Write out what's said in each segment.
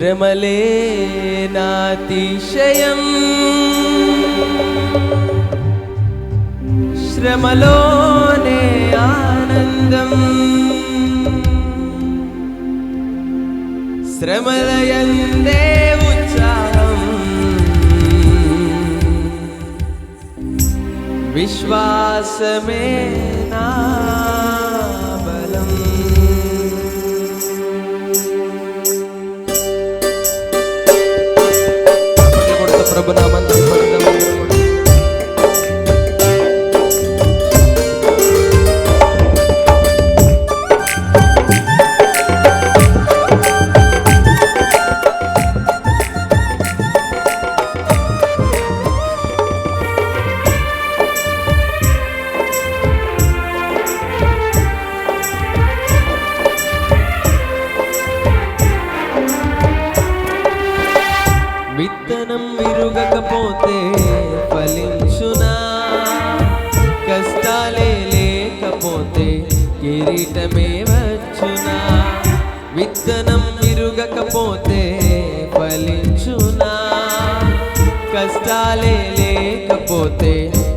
శ్రమలే నాతిశయం శ్రమలోనే ఆనందం. శ్రమలయందే ఉత్సాహం. విశ్వాసమే నా చప్పట్లు కష్టాలే లేకపోతే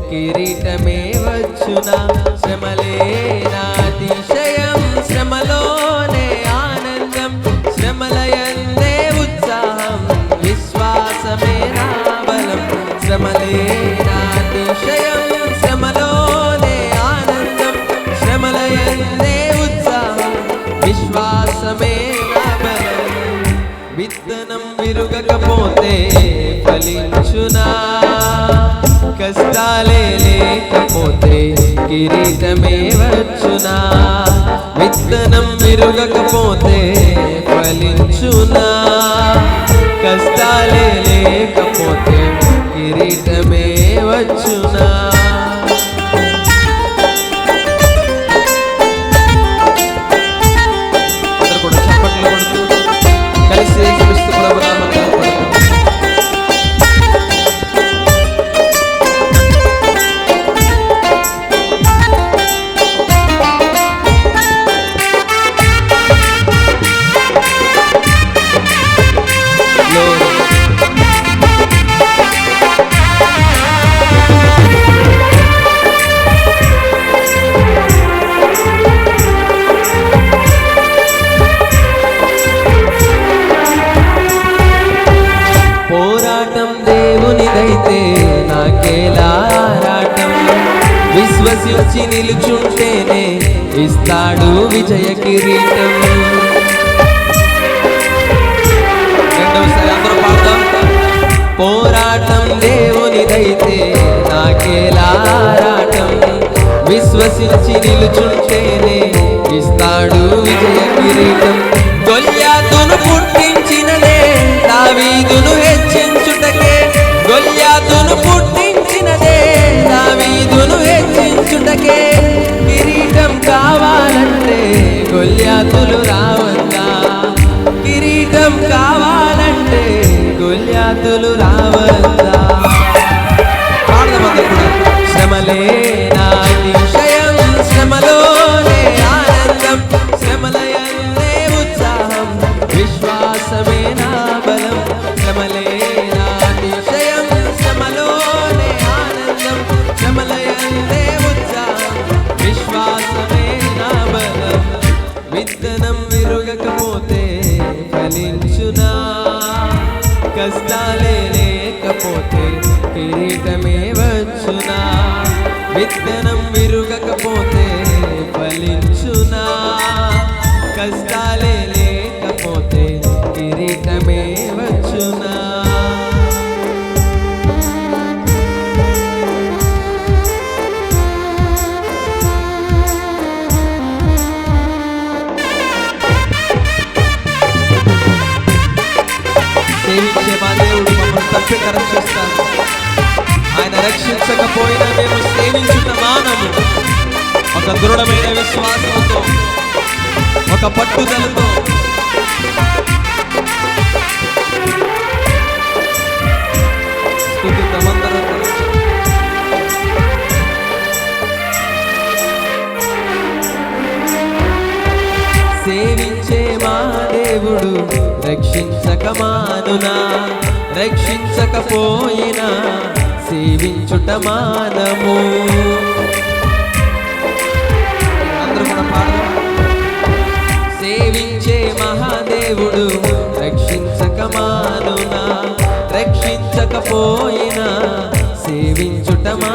కిరీటమే వచ్చునా? శ్రమలే నాతిశయం శ్రమలోనే ఆనందం శ్రమలయందే ఉత్సాహం విశ్వాసమే నా బలం శ్రమలే నాతిశయం శ్రమలోనే ఆనందం శ్రమలయందే ఉత్సాహం విశ్వాసమే నా బలం విత్తనం విరుగకపోతే ఫలించునా కష్టాలే లేకపోతే కిరీటమే వచ్చునా? విత్తనం విరగకపోతే ఫలించునా? కష్టాలే లేకపోతే కిరీటమే వచ్చునా? విశ్వసించి నిలుచుంటేనే ఇస్తాడు విజయ కిరీటం. పోరాటం దేవునిదైతే నాకేలా ఆరాటం విశ్వసించి నిలుచుంటేనే యుద్ధం కావాలంటే గొల్యాతులు రావచ్చు విత్తనం విరుగకపోతే ఫలించునా? కష్టాలే లేకపోతే కిరీటమే వచ్చునా? సేవించే మా రక్షించకపోయినా మేము సేవించిన నానము ఒక దృఢమైన విశ్వాసంతో ఒక పట్టుదలతో. సేవించే మా దేవుడు రక్షించక మానునా రక్షించకపోయినా. వర్తమానము సేవించే మహాదేవుడు రక్షించక మానునా రక్షించకపోయినా సేవించుటమా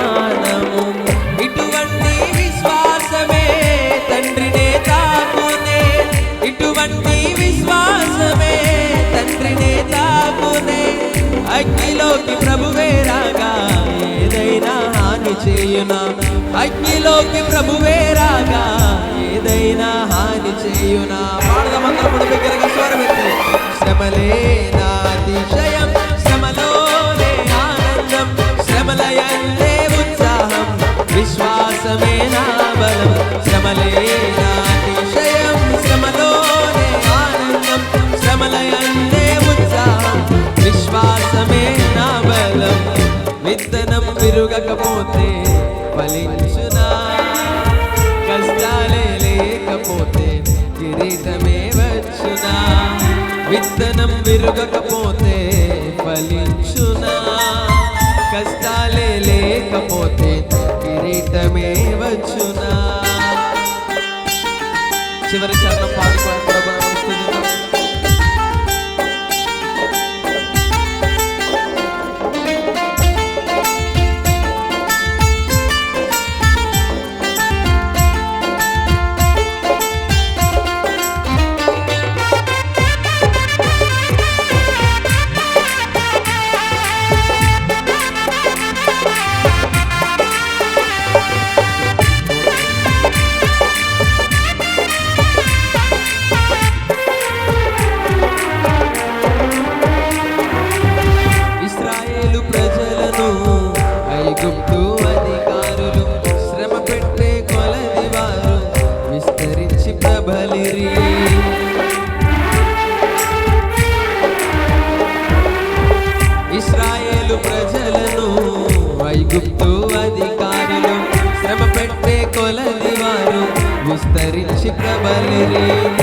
అగ్నిలోకి ప్రభువే రాగా ఏదైనా హాని చేయునా? అగ్నిలోకి ప్రభువే రాగా ఏదైనా హాని చేయునా? పాడదమంతా లేకపోతే కిరీటమే వచ్చునా? చివరి చరణం పాడుకోవడం বলিরে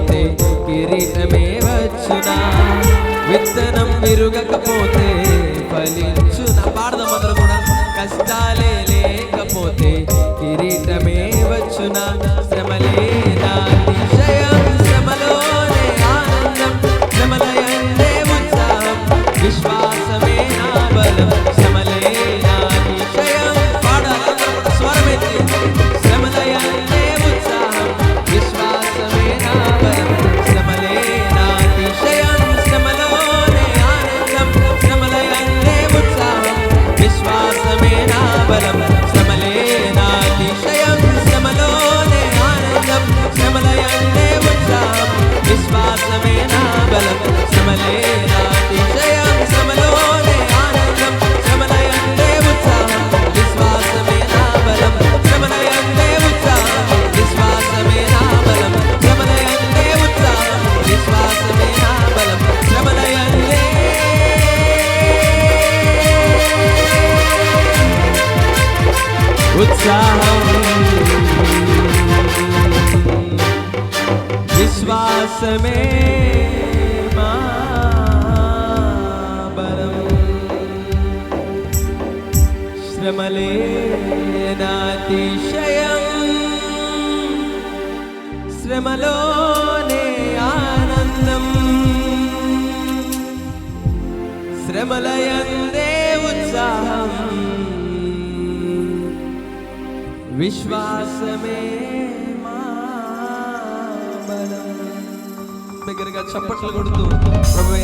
విరగకపోతే కిరీటమే వచ్చునా విత్తనం విరగకపోతే ఫలిత విశ్వాసమే మా బలం. శ్రమలే నాతిశయం శ్రమలోనే ఆనందం. శ్రమలయందే ఉత్సాహం. విశ్వాసమే బిగ్గరగా చప్పట్లు కొడుతూ ప్రభు